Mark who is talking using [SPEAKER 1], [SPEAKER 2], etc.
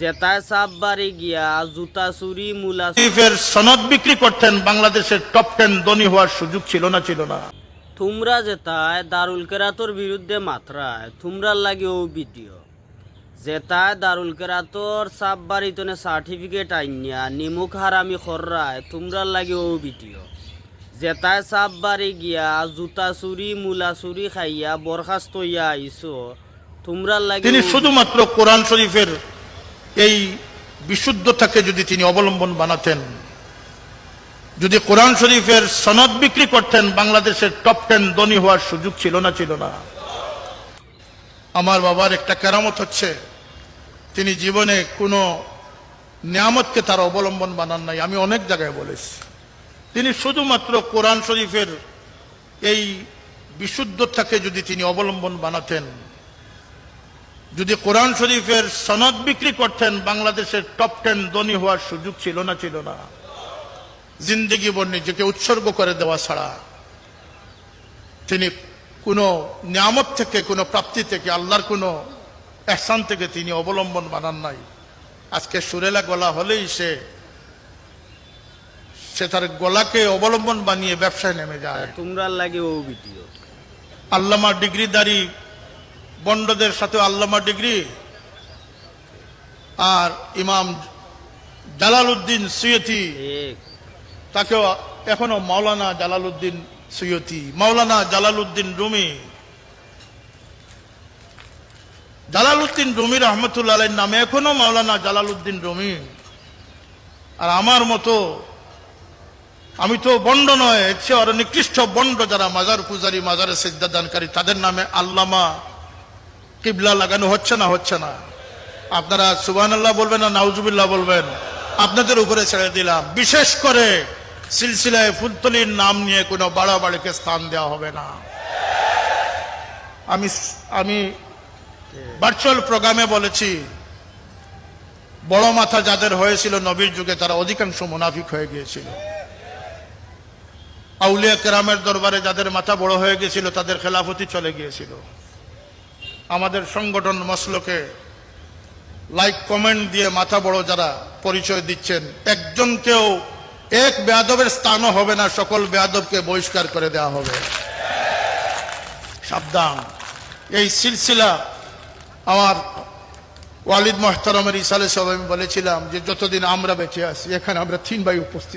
[SPEAKER 1] জেতায় সাপ বাড়ি গিয়া জুতা চুরি মুলা
[SPEAKER 2] শরীফের সনদ বিক্রি করতেন বাংলাদেশের টপ টেন ধনী হওয়ার সুযোগ ছিল না ছিল না।
[SPEAKER 1] তোমরা জেতায় দারুল কেরাতর বিরুদ্ধে মাত্রায় তোমরার লাগে ও ভিডিও। জেতায় দারুল কেরাতর সাপ বাড়িতনে সার্টিফিকেট আইনিয়া নিমুখ হারামি খররায় তোমরার লাগে ও ভিডিও। জেতায় সাপ বাড়ি গিয়া জুতা চুরি মুলা চুরি খাইয়া বরখাস্ত ইয়া আইসো তোমরার লাগে
[SPEAKER 2] তিনি শুধুমাত্র কোরআন শরীফের এই বিশুদ্ধতাকে যদি তিনি অবলম্বন বানাতেন, যদি কোরআন শরীফের সনদ বিক্রি করতেন, বাংলাদেশের টপ টেন ধনী হওয়ার সুযোগ ছিল না ছিল না। আমার বাবার একটা কেরামত হচ্ছে, তিনি জীবনে কোনো নিয়ামতকে তার অবলম্বন বানান নাই, আমি অনেক জায়গায় বলেছি। তিনি শুধুমাত্র কোরআন শরীফের এই বিশুদ্ধতাকে যদি তিনি অবলম্বন বানাতেন যদি কোরআন শরীফের সনদ বিক্রি করতেন বাংলাদেশের টপ টেন ধনী হওয়ার সুযোগ ছিল না ছিল না। জিন্দগি বর নিজেকে উৎসর্গ করে দেওয়া ছাড়া। তিনি কোনো নিয়ামত থেকে কোনো প্রাপ্তি থেকে আল্লাহর কোনো এহসান থেকে তিনি অবলম্বন বানান নাই। আজকে সুরেলা গলা হলেই সে সে তার গলাকে অবলম্বন বানিয়ে ব্যবসায় নেমে যায়।
[SPEAKER 1] তোমরার লাগে ও ভিডিও
[SPEAKER 2] আল্লামা ডিগ্রিদারি বন্ডদের সাথে আল্লামা ডিগ্রি আর ইমাম জালালউদ্দিন
[SPEAKER 1] ঠিক।
[SPEAKER 2] তাকেও এখনও মাওলানা জালালউদ্দিন সৈয়দি মাওলানা জালালউদ্দিন রুমি। জালালউদ্দিন রুমি রহমতুল্লাহ নামে এখনও মাওলানা জালালউদ্দিন রুমি। আর আমার মতো আমি তো বন্ড নয় চেয়ে আরও নিকৃষ্ট বন্ড যারা মাজার পূজারী মাজারে সিদ্ধাদানকারী তাদের নামে আল্লামা কিবলা লাগানো হচ্ছে না হচ্ছে না। আপনারা সুবান আল্লাহ বলবেন না নাউজুবিল্লাহ বলবেন। আপনাদের উপরে ছেড়ে দিলাম। বিশেষ করে সিলসিলায় ফুলতলির নাম নিয়ে কোনো বাড়াবাড়িকে স্থান দেওয়া হবে না। আমি আমি ভার্চুয়াল প্রোগ্রামে বলেছি, বড় মাথা যাদের হয়েছিল নবীর যুগে, তারা অধিকাংশ মুনাফিক হয়ে গিয়েছিল। আউলিয়া কেরামের দরবারে যাদের মাথা বড় হয়ে গিয়েছিল, তাদের খেলাফতি চলে গিয়েছিল। আমাদের সংগঠন মসলকে লাইক কমেন্ট দিয়ে মাথা বড় যারা পরিচয় দিচ্ছেন একজনকেও এক বেয়াদবের স্থানও হবে না, সকল বেয়াদবকে বহিষ্কার করে দেওয়া হবে। সাবধান। এই সিলসিলা আমার ওয়ালিদ মোহতারমের ইসালে সব আমি বলেছিলাম যে, যতদিন আমরা বেঁচে আছি, এখানে আমরা তিন ভাই উপস্থিত।